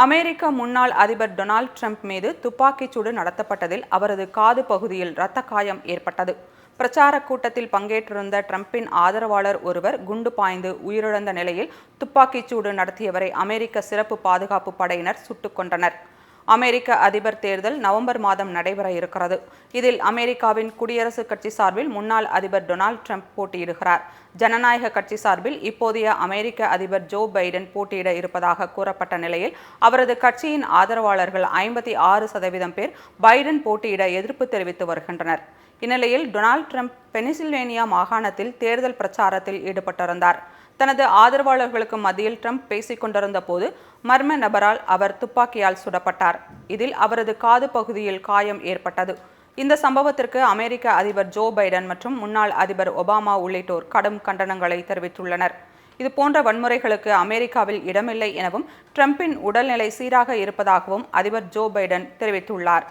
அமெரிக்க முன்னாள் அதிபர் Donald Trump மீது துப்பாக்கிச் சூடு நடத்தப்பட்டதில் அவரது காது பகுதியில் இரத்த காயம் ஏற்பட்டது. பிரச்சார கூட்டத்தில் பங்கேற்றிருந்த ட்ரம்பின் ஆதரவாளர் ஒருவர் குண்டு பாய்ந்து உயிரிழந்த நிலையில் துப்பாக்கிச் சூடு நடத்தியவரை அமெரிக்க சிறப்பு பாதுகாப்பு படையினர் சுட்டுக் கொண்டனர் அமெரிக்க அதிபர் தேர்தல் நவம்பர் மாதம் நடைபெற இருக்கிறது. இதில் அமெரிக்காவின் குடியரசுக் கட்சி சார்பில் முன்னாள் அதிபர் டொனால்ட் ட்ரம்ப் போட்டியிடுகிறார். ஜனநாயக கட்சி சார்பில் இப்போதைய அமெரிக்க அதிபர் ஜோ பைடன் போட்டியிட இருப்பதாக கூறப்பட்ட நிலையில் அவரது கட்சியின் ஆதரவாளர்கள் ஐம்பத்தி ஆறு சதவீதம் பேர் பைடன் போட்டியிட எதிர்ப்பு தெரிவித்து வருகின்றனர். இந்நிலையில் டொனால்ட் ட்ரம்ப் பெனிசில்வேனியா மாகாணத்தில் தேர்தல் பிரச்சாரத்தில் ஈடுபட்டிருந்தார். தனது ஆதரவாளர்களுக்கு மத்தியில் ட்ரம்ப் பேசிக் கொண்டிருந்த போது மர்ம நபரால் அவர் துப்பாக்கியால் சுடப்பட்டார். இதில் அவரது காது பகுதியில் காயம் ஏற்பட்டது. இந்த சம்பவத்திற்கு அமெரிக்க அதிபர் ஜோ பைடன் மற்றும் முன்னாள் அதிபர் ஒபாமா உள்ளிட்டோர் கடும் கண்டனங்களை தெரிவித்துள்ளனர். இது போன்ற வன்முறைகளுக்கு அமெரிக்காவில் இடமில்லை எனவும் ட்ரம்பின் உடல்நிலை சீராக இருப்பதாகவும் அதிபர் ஜோ பைடன் தெரிவித்துள்ளார்.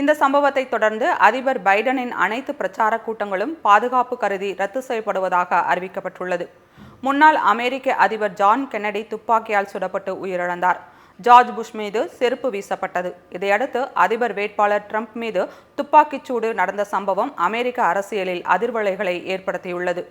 இந்த சம்பவத்தை தொடர்ந்து அதிபர் பைடனின் அனைத்து பிரச்சார கூட்டங்களும் பாதுகாப்பு கருதி ரத்து செய்யப்படுவதாக அறிவிக்கப்பட்டுள்ளது. முன்னாள் அமெரிக்க அதிபர் ஜான் கென்னடி துப்பாக்கியால் சுடப்பட்டு உயிரிழந்தார். ஜார்ஜ் புஷ் மீது செருப்பு வீசப்பட்டது. இதையடுத்து அதிபர் வேட்பாளர் ட்ரம்ப் மீது துப்பாக்கிச்சூடு நடந்த சம்பவம் அமெரிக்க அரசியலில் அதிர்வலைகளை ஏற்படுத்தியுள்ளது.